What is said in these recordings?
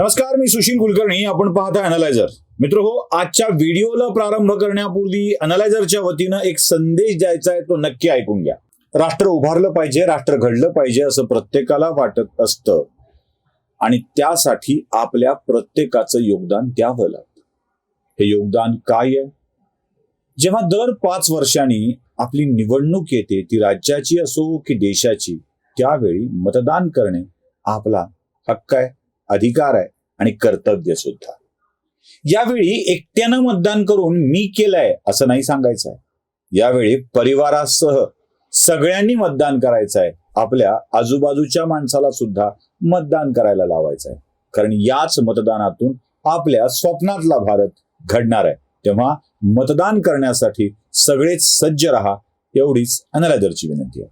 नमस्कार मी सुशील कुलकर्णी. आपण पाहता अनालायझर मित्र हो आजच्या व्हिडिओला प्रारंभ करण्यापूर्वी अनालायझरच्या वतीनं एक संदेश द्यायचा आहे तो नक्की ऐकून घ्या. राष्ट्र उभारलं पाहिजे राष्ट्र घडलं पाहिजे असं प्रत्येकाला वाटत असतं. आणि त्यासाठी आपल्या प्रत्येकाचं योगदान द्यावं लागतं. हे योगदान काय आहे? जेव्हा दर पाच वर्षांनी आपली निवडणूक येते ती राज्याची असो की देशाची त्यावेळी मतदान करणे आपला हक्क आहे. अधिकार आहे आणि कर्तव्य सुद्धा. यावेळी एकट्यानं मतदान करून मी केलंय असं नाही सांगायचं आहे यावेळी परिवारासह सगळ्यांनी मतदान करायचं आहे आपल्या आजूबाजूच्या माणसाला सुद्धा मतदान करायला लावायचं आहे कारण याच मतदानातून आपल्या स्वप्नातला भारत घडणार आहे. तेव्हा मतदान करण्यासाठी सगळेच सज्ज राहा एवढीच अनलादरची विनंती आहे.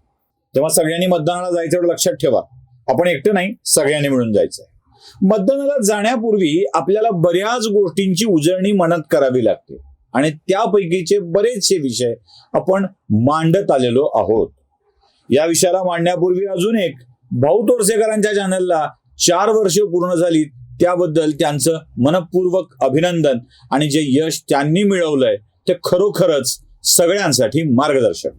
तेव्हा सगळ्यांनी मतदानाला जायचं एवढं लक्षात ठेवा. आपण एकटं नाही सगळ्यांनी मिळून जायचंय. मतदानाला जाण्यापूर्वी आपल्याला बऱ्याच गोष्टींची उजळणी मनात करावी लागते. आणि त्यापैकीचे बरेचसे विषय आपण मांडत आलेलो आहोत. या विषयाला मांडण्यापूर्वी अजून एक भाऊ तोरसेकरांच्या चॅनलला चार वर्ष पूर्ण झाली त्याबद्दल त्यांचं मनपूर्वक अभिनंदन आणि जे यश त्यांनी मिळवलंय ते खरोखरच सगळ्यांसाठी मार्गदर्शक.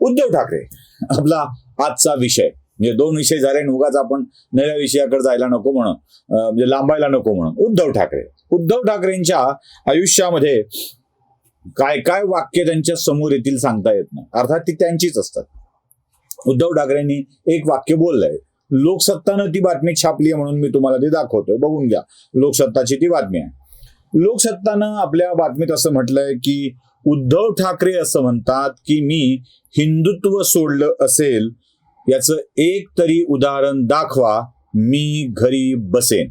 उद्धव ठाकरे आपला आजचा विषय. म्हणजे दोन विषय झाले आणि उगाच आपण नव्या विषयाकडे जायला नको म्हणून म्हणजे लांबायला नको म्हणून. उद्धव ठाकरे. उद्धव ठाकरेंच्या आयुष्यामध्ये काय काय वाक्य त्यांच्यासमोर येतील सांगता येत नाही. अर्थात ती त्यांचीच असतात. उद्धव ठाकरेंनी एक वाक्य बोललंय. लोकसत्तानं ती बातमी छापली आहे म्हणून मी तुम्हाला ती दाखवतोय. बघून घ्या. लोकसत्ताची ती बातमी आहे. लोकसत्तानं आपल्या बातमीत असं म्हटलंय की उद्धव ठाकरे असं म्हणतात की मी हिंदुत्व सोडलं असेल याचं एक तरी उदाहरण दाखवा मी घरी बसेन.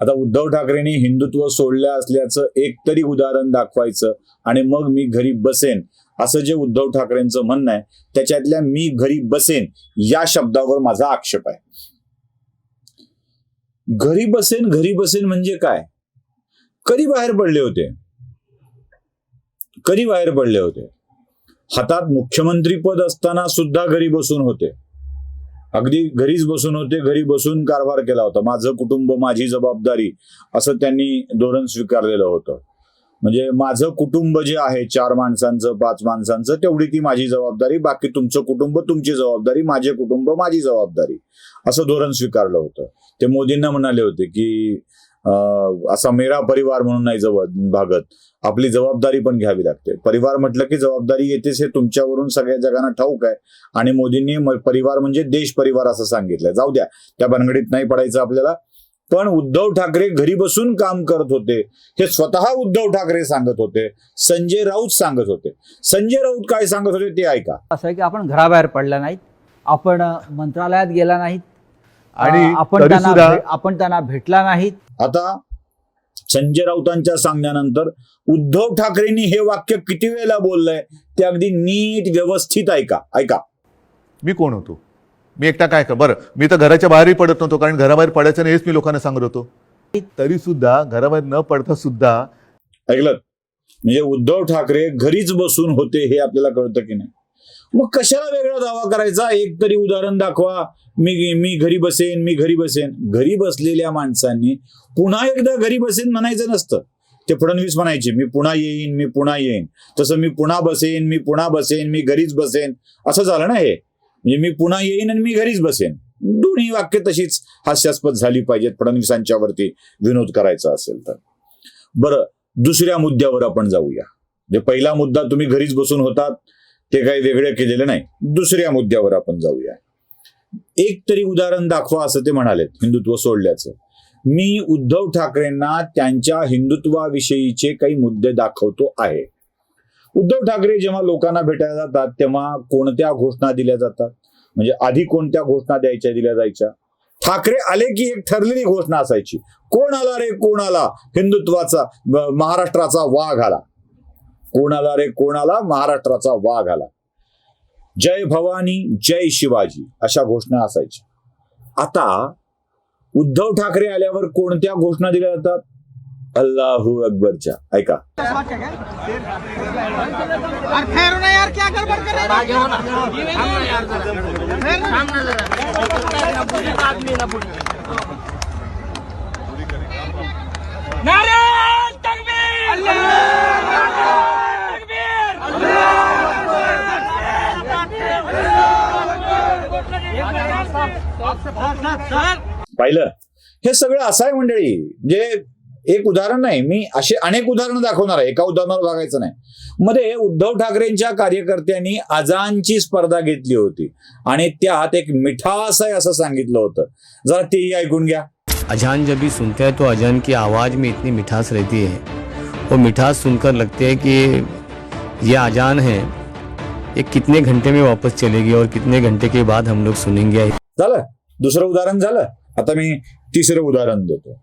आता उद्धव ठाकरेंनी हिंदुत्व सोडलं असल्याचं एक तरी उदाहरण दाखवायचं आणि मग मी घरी बसेन असं जे उद्धव ठाकरेंचं म्हणणं आहे त्याच्यातल्या मी घरी बसेन या शब्दावर माझा आक्षेप आहे. घरी बसेन घरी बसेन म्हणजे काय? कधी बाहेर पडले होते? कधी बाहेर पडले होते? हातात मुख्यमंत्री पद असताना सुद्धा घरी बसून होते. अगदी घरीच बसून होते घरी बसून कारभार केला होता. माझं कुटुंब माझी जबाबदारी असं त्यांनी धोरण स्वीकारलेलं होतं. म्हणजे माझं कुटुंब जे आहे चार माणसांचं पाच माणसांचं तेवढी ती माझी जबाबदारी. बाकी तुमचं कुटुंब तुमची जबाबदारी. माझे कुटुंब माझी जबाबदारी. असं धोरण स्वीकारलं होतं. ते मोदींना म्हणाले होते की असा मेरा परिवार म्हणून नाही जवळ भागत. आपली जबाबदारी पण घ्यावी लागते. परिवार म्हटलं की जबाबदारी येतेच हे तुमच्यावरून सगळ्या जगांना ठाऊक आहे. आणि मोदींनी परिवार म्हणजे देश परिवार असं सांगितलंय. जाऊ द्या त्या भानगडीत नाही पडायचं आपल्याला. पण उद्धव ठाकरे घरी बसून काम करत होते. हे स्वतः उद्धव ठाकरे सांगत होते. संजय राऊत सांगत होते. संजय राऊत काय सांगत होते ते ऐका. असं आहे की आपण घराबाहेर पडला नाहीत. आपण मंत्रालयात गेला नाहीत. आणि आपण तरी त्यांना आपण त्यांना भेटला नाहीत. आता संजय राऊतांच्या सांगण्यानंतर उद्धव ठाकरेंनी हे वाक्य किती वेळेला बोललंय ते अगदी नीट व्यवस्थित ऐका. ऐका. मी कोण होतो? मी एकटा काय कर बरं मी तर घराच्या बाहेरही पडत नव्हतो कारण घराबाहेर पडायचं नाही हेच मी लोकांना सांगत होतो. तरी सुद्धा घराबाहेर न पडता सुद्धा ऐकलं? म्हणजे उद्धव ठाकरे घरीच बसून होते हे आपल्याला कळतं की नाही? मग कशाला वेगळा दावा करायचा? एक तरी उदाहरण दाखवा. मी मी घरी बसेन मी घरी बसेन. घरी बसलेल्या माणसांनी पुन्हा एकदा घरी बसेन म्हणायचं नसतं. ते फडणवीस म्हणायचे मी पुन्हा येईन मी पुन्हा येईन. तसं मी पुन्हा बसेन मी पुन्हा बसेन मी घरीच बसेन. असं झालं ना हे? म्हणजे मी पुन्हा येईन आणि मी घरीच बसेन. दोन्ही वाक्य तशीच हास्यास्पद झाली पाहिजेत फडणवीसांच्यावरती विनोद करायचा असेल तर. बरं दुसऱ्या मुद्द्यावर आपण जाऊया. जे पहिला मुद्दा तुम्ही घरीच बसून होतात. ते काही वेगळं केलेलं नाही. दुसऱ्या मुद्द्यावर आपण जाऊया. एक तरी उदाहरण दाखवा असं ते म्हणालेत हिंदुत्व सोडल्याचं. मी उद्धव ठाकरेंना त्यांच्या हिंदुत्वाविषयीचे काही मुद्दे दाखवतो आहे. उद्धव ठाकरे जेव्हा लोकांना भेटायला जातात तेव्हा कोणत्या घोषणा दिल्या जातात? म्हणजे आधी कोणत्या घोषणा द्यायच्या दिल्या जायच्या? ठाकरे आले की एक ठरलेली घोषणा असायची. कोण आला रे कोण आला? हिंदुत्वाचा महाराष्ट्राचा वाघ आला. कोण आला रे कोण आला महाराष्ट्राचा वाघ आला. जय भवानी जय शिवाजी अशा घोषणा असायच्या. आता उद्धव ठाकरे आल्यावर कोणत्या घोषणा दिल्या जातात? अल्लाहू अकबरच्या. ऐका. यार ठहरो ना यार क्या गड़बड़ कर रहे हो ठहरो ना। पाहिलं? हे सगळं असं आहे मंडळी जे एक उदाहरण नाही मी असे अनेक उदाहरणं दाखवणार आहे. एका उदाहरणावर बघायचं नाही. मध्ये उद्धव ठाकरेंच्या कार्यकर्त्यांनी अजानची स्पर्धा घेतली होती. आणि त्यात एक मिठास आहे असं सांगितलं होतं. जरा तेही ऐकून घ्या. अजान जब भी सुनते हैं तो अजान की आवाज़ में इतनी मिठास रहती है। वो मिठास सुनकर लगते है कि ये अजान है। ये कितने घंटे में वापस चलेगी और कितने घंटे के बाद हम लोग सुनेंगे? झालं? दुसरं उदाहरण झालं. आता मी तिसरं उदाहरण देतो.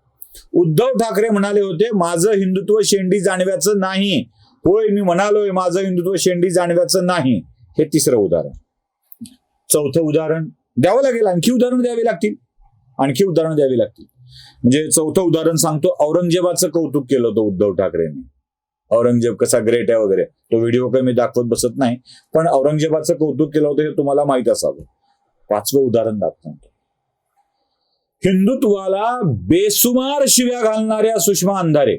उद्धव ठाकरे म्हणाले होते माझं हिंदुत्व शेंडी जाणव्याचं नाही. होय मी म्हणालोय माझं हिंदुत्व शेंडी जाणव्याचं नाही. हे तिसरं उदाहरण. चौथं उदाहरण द्यावं लागेल आणखी उदाहरण द्यावी लागतील. आणखी उदाहरण द्यावी लागतील. म्हणजे चौथं उदाहरण सांगतो औरंगजेबाचं कौतुक केलं होतं उद्धव ठाकरेंनी. औरंगजेब कसा ग्रेट आहे वगैरे. तो व्हिडिओ काही मी दाखवत बसत नाही पण औरंगजेबाचं कौतुक केलं होतं हे तुम्हाला माहीत असावं. पाचवं उदाहरण दाखवतो. हिंदुत्वाला बेसुमार शिव्या घालणाऱ्या सुषमा अंधारे.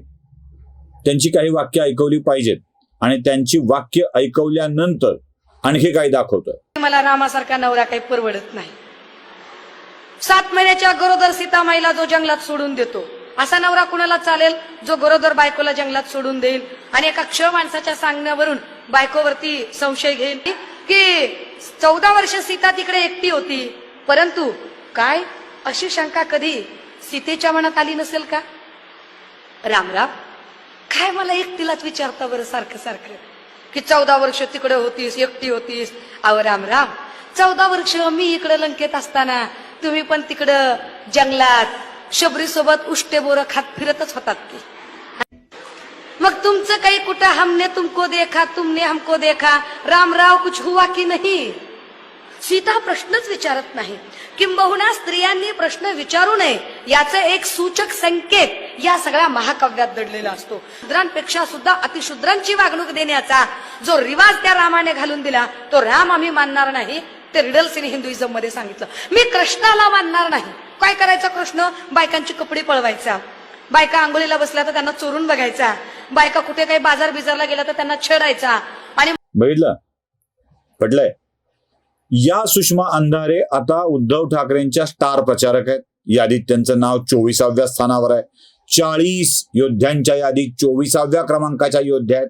त्यांची काही वाक्य ऐकवली पाहिजेत आणि त्यांची वाक्य ऐकवल्यानंतर आणखी काही दाखवतोय. मला रामासारखा नवरा काही परवडत नाही. सात महिन्याच्या गरोदर सीतामाईला जो जंगलात सोडून देतो असा नवरा कुणाला चालेल? जो गरोदर बायकोला जंगलात सोडून देईल आणि एका क्ष माणसाच्या सांगण्यावरून बायकोवरती संशय घेईल की चौदा वर्ष सीता तिकडे एकटी होती परंतु काय? अशी शंका कधी सीतेच्या मनात आली नसेल का? रामराम काय मला एकटीलाच विचारता बरं सारखं सारखं? की चौदा वर्ष तिकडे होतीस एकटी होतीस? अहो रामराम चौदा वर्ष मी इकडे लंकेत असताना तुम्ही पण तिकडं जंगलात शबरी सोबत उष्टे बोरं खात फिरतच होतात की. मग तुमचं काही कुठं हमने तुमको देखा तुमने हमको देखा? रामराव कुछ हुआ की नाही? सीता प्रश्नच विचारत नाही. किंबहुना स्त्रियांनी प्रश्न विचारू नये याचं एक सूचक संकेत या सगळ्या महाकाव्यात दडलेला असतो. शूद्रांपेक्षा सुद्धा अतिशूद्रांची वागणूक देण्याचा जो रिवाज त्या रामाने घालून दिला तो राम आम्ही मानणार नाही ते रिडल्स इन हिंदुइझममध्ये सांगितलं. मी कृष्णाला मानणार नाही. काय करायचं कृष्ण? बायकांची कपडे पळवायचा. बायका आंघोळीला बसल्या तर त्यांना चोरून बघायचा. बायका कुठे काही बाजार बिजारला गेला तर त्यांना छेडायचा. आणि बघितलं? पटलंय? या सुषमा अंधारे आता उद्धव ठाकरेंच्या स्टार प्रचारक आहेत. यादीत त्यांचं नाव चोवीसाव्या स्थानावर आहे. चाळीस योद्ध्यांच्या यादीत चोवीसाव्या क्रमांकाच्या योद्ध्या आहेत.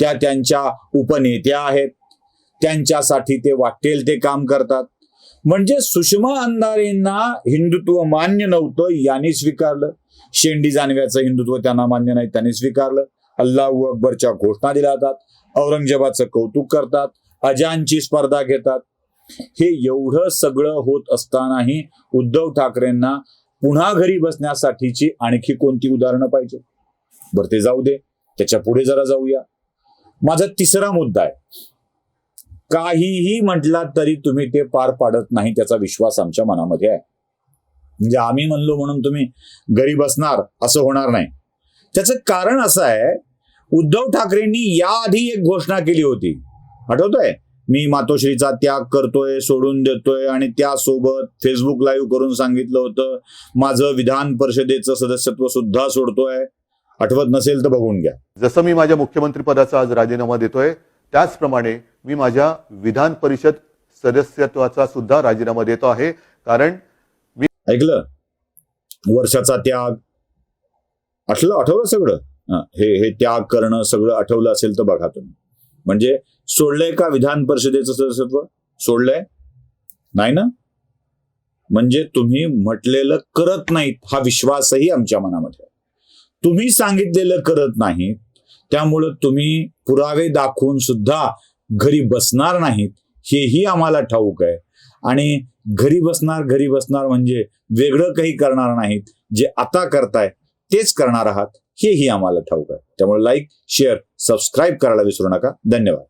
त्या त्यांच्या उपनेत्या आहेत. त्यांच्यासाठी ते वाटेल ते काम करतात. म्हणजे सुषमा अंधारेंना हिंदुत्व मान्य नव्हतं यांनी स्वीकारलं. शेंडी जानव्याचं हिंदुत्व त्यांना मान्य नाही त्यांनी स्वीकारलं. अल्लाहू अकबरच्या घोषणा दिल्या जातात. औरंगजेबाचं कौतुक करतात. अजानची स्पर्धा घेतात. हे एवढं सगळं होत असतानाही उद्धव ठाकरेंना पुन्हा घरी बसण्यासाठीची आणखी कोणती उदाहरणं पाहिजे? बरं ते जाऊ दे. त्याच्या पुढे जरा जाऊया. माझा तिसरा मुद्दा आहे. काहीही म्हटला तरी तुम्ही ते पार पाडत नाही त्याचा विश्वास आमच्या मनामध्ये आहे. म्हणजे आम्ही म्हणलो म्हणून तुम्ही घरी बसणार असं होणार नाही. त्याचं कारण असं आहे उद्धव ठाकरेंनी याआधी एक घोषणा केली होती. आठवतोय? मी मातोश्रीचा त्याग करतोय सोडून देतोय आणि त्यासोबत फेसबुक लाईव्ह करून सांगितलं होतं माझं विधान परिषदेचं सदस्यत्व सुद्धा सोडतोय. आठवत नसेल तर बघून घ्या. जसं मी माझ्या मुख्यमंत्री पदाचा आज राजीनामा देतोय त्याचप्रमाणे मी माझ्या विधान परिषद सदस्यत्वाचा सुद्धा राजीनामा देतो आहे कारण ऐकलं? वर्षाचा त्याग. आठलं? आठवलं सगळं? हे हे त्याग करणं सगळं आठवलं असेल तर बघा तुम्ही. म्हणजे सोडलंय का विधान परिषदेचं सदस्यत्व? सोडलंय. नाही ना? म्हणजे तुम्ही म्हटलेलं करत नाहीत हा विश्वासही आमच्या मनामध्ये तुम्ही सांगितलेलं करत नाहीत त्यामुळं तुम्ही पुरावे दाखवून सुद्धा घरी बसणार नाहीत हेही आम्हाला ठाऊक आहे. आणि घरी बसणार घरी बसणार म्हणजे वेगळं काही करणार नाहीत जे आता करताय तेच करणार आहात हेही आम्हाला ठाऊक आहे. त्यामुळे लाईक शेअर सबस्क्राईब करायला विसरू नका. धन्यवाद.